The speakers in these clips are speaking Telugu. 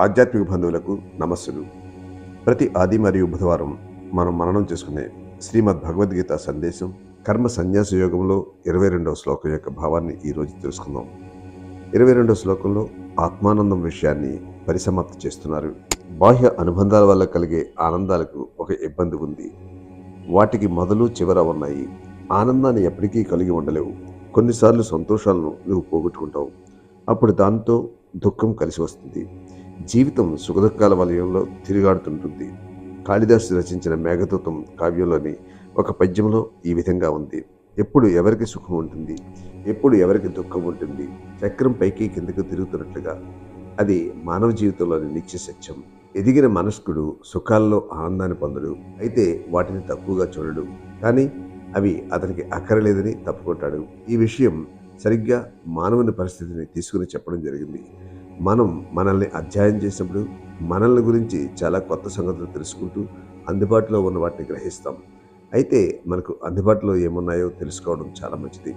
ఆధ్యాత్మిక బంధువులకు నమస్సులు. ప్రతి ఆది మరియు బుధవారం మనం మననం చేసుకునే శ్రీమద్ భగవద్గీత సందేశం కర్మ సన్యాస యోగంలో ఇరవై రెండవ శ్లోకం యొక్క భావాన్ని ఈరోజు తెలుసుకుందాం. ఇరవై రెండవ శ్లోకంలో ఆత్మానందం విషయాన్ని పరిసమాప్తి చేస్తున్నారు. బాహ్య అనుబంధాల వల్ల కలిగే ఆనందాలకు ఒక ఇబ్బంది ఉంది. వాటికి మొదలు చివర ఉన్నాయి. ఆనందాన్ని ఎప్పటికీ కలిగి ఉండలేవు. కొన్నిసార్లు సంతోషాలను నువ్వు పోగొట్టుకుంటావు. అప్పుడు దాంతో దుఃఖం కలిసి వస్తుంది. జీవితం సుఖదుఖాల వలయంలో తిరిగాడుతుంటుంది. కాళిదాసు రచించిన మేఘదూతం కావ్యంలోని ఒక పద్యంలో ఈ విధంగా ఉంది. ఎప్పుడు ఎవరికి సుఖం ఉంటుంది? ఎప్పుడు ఎవరికి దుఃఖం ఉంటుంది? చక్రం పైకి కిందకు తిరుగుతున్నట్లుగా. అది మానవ జీవితంలోని నిత్య సత్యం. ఎదిగిన మనస్కుడు సుఖాల్లో ఆనందాన్ని పొందడు. అయితే వాటిని తక్కువగా చూడడు. కానీ అవి అతనికి అక్కరలేదని తప్పుకుంటాడు. ఈ విషయం సరిగ్గా మానవుని పరిస్థితిని తీసుకుని చెప్పడం జరిగింది. మనం మనల్ని అధ్యయనం చేసినప్పుడు మనల్ని గురించి చాలా కొత్త సంగతులు తెలుసుకుంటూ అందుబాటులో ఉన్న వాటిని గ్రహిస్తాం. అయితే మనకు అందుబాటులో ఏమున్నాయో తెలుసుకోవడం చాలా మంచిది.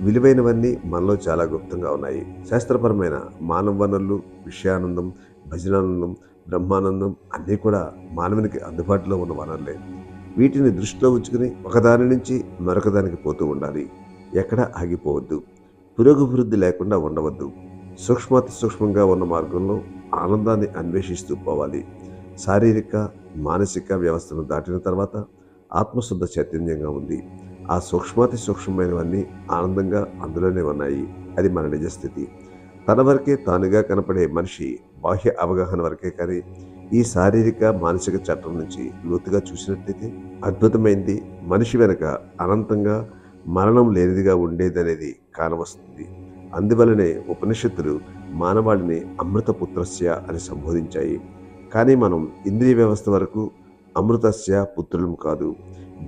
విలువైనవన్నీ మనలో చాలా గుప్తంగా ఉన్నాయి. శాస్త్రపరమైన మానవ వనరులు విషయానందం భజనానందం బ్రహ్మానందం అన్నీ కూడా మానవునికి అందుబాటులో ఉన్న వనరులే. వీటిని దృష్టిలో ఉంచుకుని ఒకదాని నుంచి మరొకదానికి పోతూ ఉండాలి. ఎక్కడ ఆగిపోవద్దు. పురోగభివృద్ధి లేకుండా ఉండవద్దు. సూక్ష్మాతి సూక్ష్మంగా ఉన్న మార్గంలో ఆనందాన్ని అన్వేషిస్తూ పోవాలి. శారీరక మానసిక వ్యవస్థను దాటిన తర్వాత ఆత్మశుద్ధ చైతన్యంగా ఉంది. ఆ సూక్ష్మాతి సూక్ష్మమైనవన్నీ ఆనందంగా అందులోనే ఉన్నాయి. అది మన నిజస్థితి తన వరకే తానుగా కనపడే మనిషి బాహ్య అవగాహన వరకే కానీ ఈ శారీరక మానసిక చట్టం నుంచి లోతుగా చూసినట్లయితే అద్భుతమైంది. మనిషి వెనుక అనంతంగా మరణం లేనిదిగా ఉండేదనేది కానవస్తుంది. అందువలనే ఉపనిషత్తులు మానవాళిని అమృతపుత్రస్య అని సంబోధించాయి. కానీ మనం ఇంద్రియ వ్యవస్థ వరకు అమృతస్య పుత్రులం కాదు.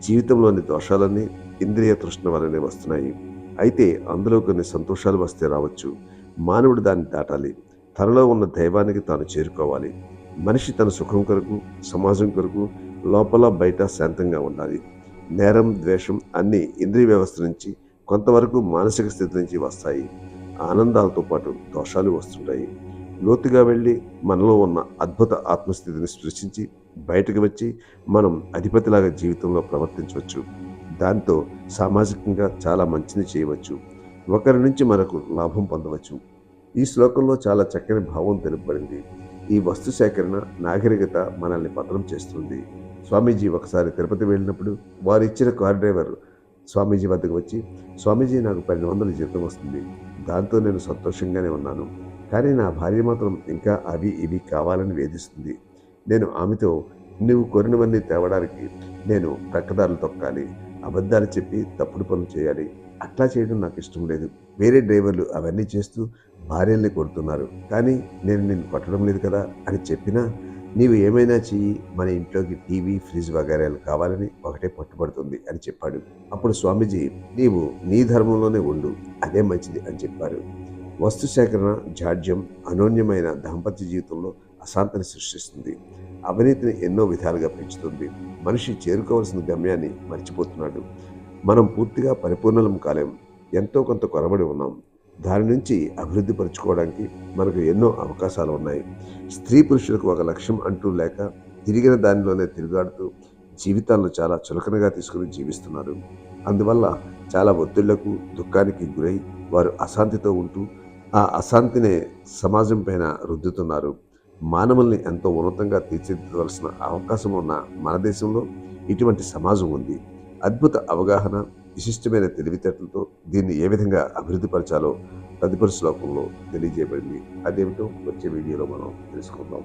జీవితంలోని దోషాలన్నీ ఇంద్రియ తృష్ణ వలనే వస్తున్నాయి. అయితే అందులో కొన్ని సంతోషాలు వస్తే రావచ్చు. మానవుడు దాన్ని దాటాలి. తనలో ఉన్న దైవానికి తాను చేరుకోవాలి. మనిషి తన సుఖం కొరకు సమాజం కొరకు లోపల బయట శాంతంగా ఉండాలి. నేరం ద్వేషం అన్నీ ఇంద్రియ వ్యవస్థ నుంచి కొంతవరకు మానసిక స్థితి నుంచి వస్తాయి. ఆనందాలతో పాటు దోషాలు వస్తుంటాయి. లోతుగా వెళ్ళి మనలో ఉన్న అద్భుత ఆత్మస్థితిని సృష్టించి బయటకు వచ్చి మనం అధిపతిలాగా జీవితంలో ప్రవర్తించవచ్చు. దాంతో సామాజికంగా చాలా మంచిని చేయవచ్చు. ఒకరి నుంచి మనకు లాభం పొందవచ్చు. ఈ శ్లోకంలో చాలా చక్కని భావం తెలుపబడింది. ఈ వస్తు సేకరణ నాగరికత మనల్ని పతనం చేస్తుంది. స్వామీజీ ఒకసారి తిరుపతి వెళ్ళినప్పుడు వారు ఇచ్చిన కార్ డ్రైవర్ స్వామీజీ వద్దకు వచ్చి స్వామీజీ నాకు పన్నెండు వందల జీతం వస్తుంది. దాంతో నేను సంతోషంగానే ఉన్నాను. కానీ నా భార్య మాత్రం ఇంకా అవి ఇవి కావాలని వేధిస్తుంది. నేను ఆమెతో నువ్వు కోరినవన్నీ తేవడానికి నేను ప్రక్కదారులు తొక్కాలి. అబద్ధాలు చెప్పి తప్పుడు పనులు చేయాలి. అట్లా చేయడం నాకు ఇష్టం లేదు. వేరే డ్రైవర్లు అవన్నీ చేస్తూ భార్యల్ని కొడుతున్నారు. కానీ నేను నిన్ను కొట్టడం లేదు కదా అని చెప్పినా నీవు ఏమైనా చెయ్యి మన ఇంట్లోకి టీవీ ఫ్రిడ్జ్ వగైరాలు కావాలని ఒకటే పట్టుబడుతుంది అని చెప్పాడు. అప్పుడు స్వామీజీ నీవు నీ ధర్మంలోనే ఉండు అదే మంచిది అని చెప్పారు. వస్తు సేకరణ జాడ్యం అనోన్యమైన దాంపత్య జీవితంలో అశాంతిని సృష్టిస్తుంది. అవినీతిని ఎన్నో విధాలుగా పెంచుతుంది. మనిషి చేరుకోవాల్సిన గమ్యాన్ని మర్చిపోతున్నాడు. మనం పూర్తిగా పరిపూర్ణలం కాలేం. ఎంతో కొంత కొరబడి ఉన్నాం. దాని నుంచి అభివృద్ధి పరుచుకోవడానికి మనకు ఎన్నో అవకాశాలు ఉన్నాయి. స్త్రీ పురుషులకు ఒక లక్ష్యం అంటూ లేక తిరిగిన దానిలోనే తిరుగాడుతూ జీవితాలను చాలా చులకనగా తీసుకుని జీవిస్తున్నారు. అందువల్ల చాలా ఒత్తిళ్ళకు దుఃఖానికి గురై వారు అశాంతితో ఉంటూ ఆ అశాంతినే సమాజం పైన రుద్దుతున్నారు. మానవుల్ని ఎంతో ఉన్నతంగా తీర్చిదిద్దవలసిన అవకాశం ఉన్న మన దేశంలో ఇటువంటి సమాజం ఉంది. అద్భుత అవగాహన విశిష్టమైన తెలివితేటలతో దీన్ని ఏ విధంగా అభివృద్ధి పరచాలో తదుపరి శ్లోకంలో తెలియజేయబడింది. అదేమిటో వచ్చే వీడియోలో మనం తెలుసుకుందాం.